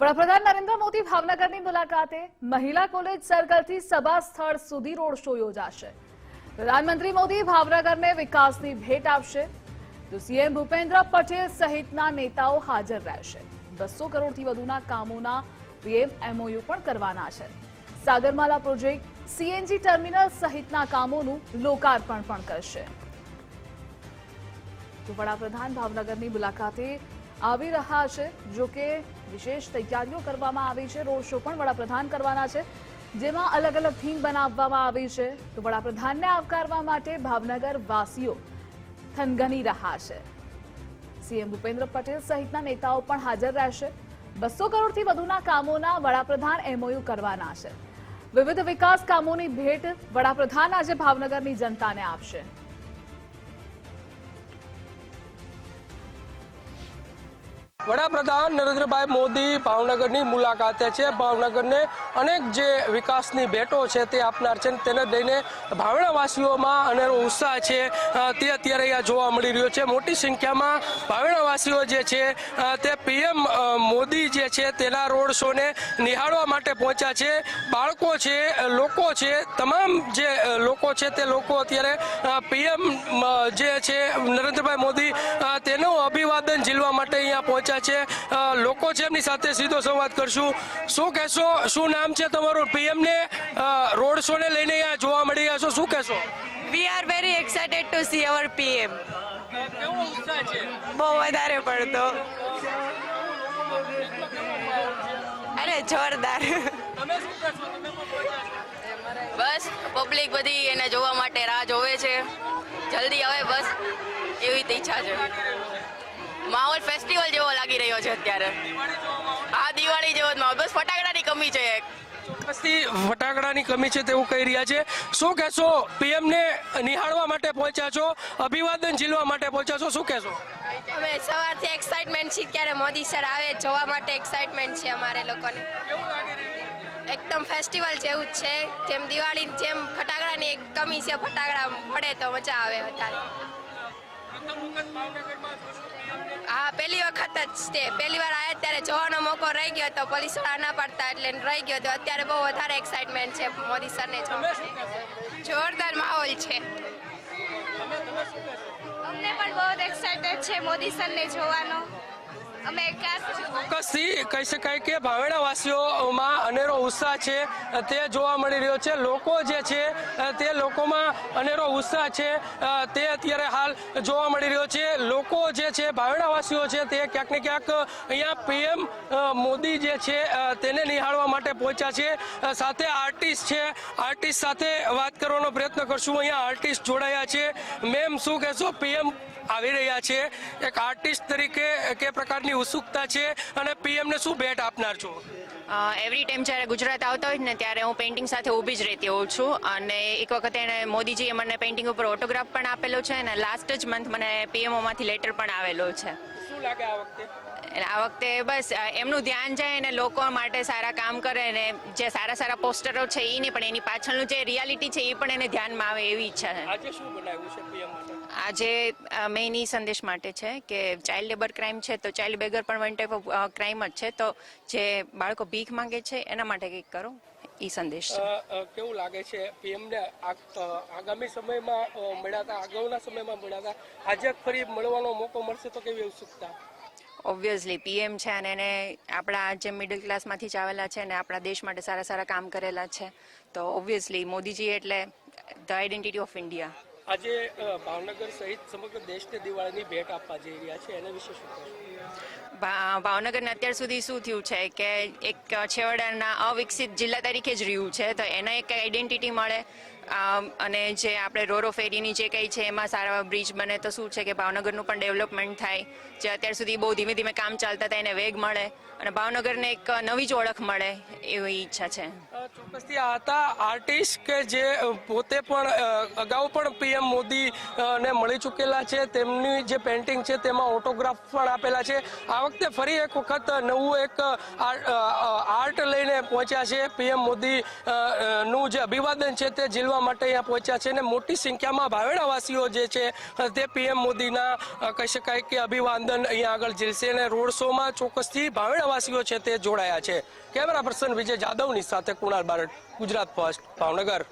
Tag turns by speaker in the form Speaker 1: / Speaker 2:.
Speaker 1: વડાપ્રધાન નરેન્દ્ર મોદી ભાવનગરની મુલાકાતે મહિલા કોલેજ સર્કલથી સભા સ્થળ સુધી રોડ શો યોજાશે. પ્રધાનમંત્રી મોદી ભાવનગરને વિકાસની ભેટ આપશે. તો સીએમ ભૂપેન્દ્ર પટેલ સહિતના નેતાઓ હાજર રહેશે. બસો કરોડથી વધુના કામોના પીએમ એમઓયુ પણ કરવાના છે. સાગરમાલા પ્રોજેક્ટ સીએનજી ટર્મિનલ સહિતના કામોનું લોકાર્પણ પણ કરશે. તો વડાપ્રધાન ભાવનગરની મુલાકાતે આવી રહ્યા છે, જો કે વિશેષ તૈયારીઓ કરવામાં આવી છે, રોડ શો પણ વડાપ્રધાન કરવાના છે, જેમાં અલગ અલગ થીમ બનાવવામાં આવી છે. તો વડાપ્રધાનને આવકારવા માટે ભાવનગર વાસીઓ થનગની રહ્યા છે. સીએમ ભૂપેન્દ્ર પટેલ સહિતના નેતાઓ પણ હાજર રહેશે. બસો કરોડથી વધુના કામોના વડાપ્રધાન એમઓયુ કરવાના છે. વિવિધ વિકાસ કામોની ભેટ વડાપ્રધાન આજે ભાવનગરની જનતાને આપશે.
Speaker 2: વડાપ્રધાન નરેન્દ્રભાઈ મોદી ભાવનગરની મુલાકાતે છે. ભાવનગરને અનેક જે વિકાસની ભેટો છે તે આપનાર છે તેને લઈને ભાવણાવાસીઓમાં અનેરો ઉત્સાહ છે. તે અત્યારે અહીંયા જોવા મળી રહ્યો છે. મોટી સંખ્યામાં ભાવણાવાસીઓ જે છે તે પીએમ મોદી જે છે તેના રોડ શોને નિહાળવા માટે પહોંચ્યા છે. બાળકો છે, લોકો છે, તમામ જે લોકો છે તે લોકો અત્યારે પીએમ જે છે નરેન્દ્રભાઈ મોદી તેનું અહીંયા પહોંચ્યા છે. લોકો છે એમની સાથે સીધો સંવાદ કરશું. શું કહેશો? શું નામ છે તમારું? પીએમને રોડ શો ને લઈને અહીંયા જોવા મળી રહ્યા છો. શું કહેશો?
Speaker 3: We are very excited to see our PM બહુ વધારે પડતો. અરે જોરદાર.
Speaker 2: તમે શું કહેશો? તમે પણ પહોંચ્યા છો.
Speaker 4: બસ પબ્લિક બધી એને જોવા માટે રાહ જોવે છે. જલ્દી આવે બસ. એવી જ ઈચ્છા છે. માહોલ ફેસ્ટિવલ જેવો લાગી રહ્યો છે અત્યારે. આ દિવાળી જેવો જ માહોલ. બસ ફટાકડાની કમી છે એક.
Speaker 2: ચોક્કસથી ફટાકડાની કમી છે તેવું કહી રહ્યા છે. શું કહેશો? પીએમ ને નિહાળવા માટે પહોંચ્યા છો? અભિવાદન ઝીલવા માટે પહોંચ્યા છો? શું કહેશો?
Speaker 5: અમે સવારથી એક્સાઇટમેન્ટ છીએ. ક્યારે મોદી સર આવે જોવા માટે એક્સાઇટમેન્ટ છે અમારે લોકોને. એકદમ ફેસ્ટિવલ જેવું જ છે. જેમ દિવાળી જેમ ફટાકડાની એક કમી છે ફટાકડા પડે તો મજા આવે વધારે. હા પહેલી વખત જ તે. પહેલી વાર આવ્યા ત્યારે જોવાનો મોકો રહી ગયો તો પોલીસ ના પાડતા એટલે રહી ગયો હતો અત્યારે બહુ વધારે એક્સાઇટમેન્ટ છે મોદી સરને જોરદાર માહોલ છે. અમને પણ બહુ એક્સાઇટેડ છે મોદી સરને જોવાનો.
Speaker 2: ચોક્કસથી કહી શકાય કે ભાવેણાવાસીઓમાં અનેરો ઉત્સાહ છે, તે જોવા મળી રહ્યો છે. લોકો જે છે, તે લોકોમાં અનેરો ઉત્સાહ છે, તે અત્યારે હાલ જોવા મળી રહ્યો છે. લોકો જે છે ભાવેણાવાસીઓ છે, તે ક્યાંક ને ક્યાંક અહીંયા પીએમ મોદી જે છે તેને નિહાળવા માટે પહોંચ્યા છે. સાથે આર્ટિસ્ટ છે. આર્ટિસ્ટ સાથે વાત કરવાનો પ્રયત્ન કરશું. અહીંયા આર્ટિસ્ટ જોડાયા છે. મેમ, શું કહેશો? પીએમ આવી રહ્યા છે. એક આર્ટિસ્ટ તરીકે કે પ્રકારની ઉત્સુકતા છે અને પીએમને શું ભેટ આપનાર છો?
Speaker 6: એવરી ટાઈમ જ્યારે ગુજરાત આવતા હોય ને ત્યારે હું પેઇન્ટિંગ સાથે ઊભી જ રહેતી હોઉં છું. અને એક વખત એણે મોદીજીએ મને પેઇન્ટિંગ ઉપર ઓટોગ્રાફ પણ આપેલો છે અને લાસ્ટ જ મંથ મને પીએમઓમાંથી લેટર પણ આવેલો છે.
Speaker 2: શું લાગે આ વખતે?
Speaker 6: આ વખતે બસ એમનું ધ્યાન જાય અને લોકો માટે સારા કામ કરે અને જે સારા સારા પોસ્ટરો છે એ નહીં પણ એની પાછળનું જે રિયાલિટી છે એ પણ એને ધ્યાનમાં આવે એવી ઈચ્છા છે.
Speaker 2: આજે શું બનાવ્યું છે પીએમ માટે?
Speaker 6: આજે મેઇન ઈ સંદેશ માટે છે કે ચાઇલ્ડ લેબર ક્રાઇમ છે તો ચાઇલ્ડ બેગર પણ વન ટાઈપ ઓફ ક્રાઇમ જ છે. તો જે બાળકો ભીખ માંગે છે એના માટે કંઈક કરો એ સંદેશ છે.
Speaker 2: કેવું લાગે છે? પીએમને આગામી સમયમાં મળ્યા અગાઉના સમયમાં મળ્યા આજે ફરી મળવાનો મોકો મળશે તો કેવી ઉત્સુકતા?
Speaker 6: ઓબ્વિયસલી પીએમ છે અને એને આપણા જે મિડલ ક્લાસમાંથી જ આવેલા છે અને આપણા દેશ માટે સારા સારા કામ કરેલા છે. તો ઓબ્વિયસલી મોદીજી એટલે ધ આઈડેન્ટિટી ઓફ ઇન્ડિયા
Speaker 2: આજે ભાવનગર સહિત સમગ્ર દેશને દિવાળીની ભેટ આપવા જઈ રહ્યા છે. એના વિશે શું કહેશો?
Speaker 6: ભાવનગરને અત્યાર સુધી શું થયું છે કે એક છેવાડાના અવિકસિત જિલ્લા તરીકે જ રહ્યું છે, તો એને એક આઈડેન્ટિટી મળે. અને જે આપણે રોરો ફેરીની જે કંઈ છે, એમાં સારા બ્રિજ બને, તો શું છે કે ભાવનગરનું પણ ડેવલપમેન્ટ થાય. જે અત્યાર સુધી બહુ ધીમે ધીમે કામ ચાલતા હતા, એને વેગ મળે. અને ભાવનગરને એક નવી જ ઓળખ મળે એવી ઈચ્છા છે.
Speaker 2: ચોક્કસથી આ હતા આર્ટિસ્ટ કે જે પોતે પણ અગાઉ પણ પીએમ મોદી ને મળી ચૂકેલા છે. તેમની જે પેન્ટિંગ છે તેમાં ઓટોગ્રાફ પણ આપેલા છે. આ વખતે ફરી એક વખત નવું એક આર્ટ લઈને પહોંચ્યા છે પીએમ મોદી નું જે અભિવાદન છે તે ઝીલવા માટે અહીંયા પહોંચ્યા છે અને મોટી સંખ્યામાં ભાવેણાવાસીઓ જે છે તે પીએમ મોદીના કહી શકાય કે અભિવાદન અહીંયા આગળ ઝીલશે અને રોડ શોમાં ચોક્કસથી ભાવેણાવાસીઓ છે તે જોડાયા છે. કેમેરા પર્સન વિજય જાદવની સાથે કુણાલ બારડ ગુજરાત ફર્સ્ટ ભાવનગર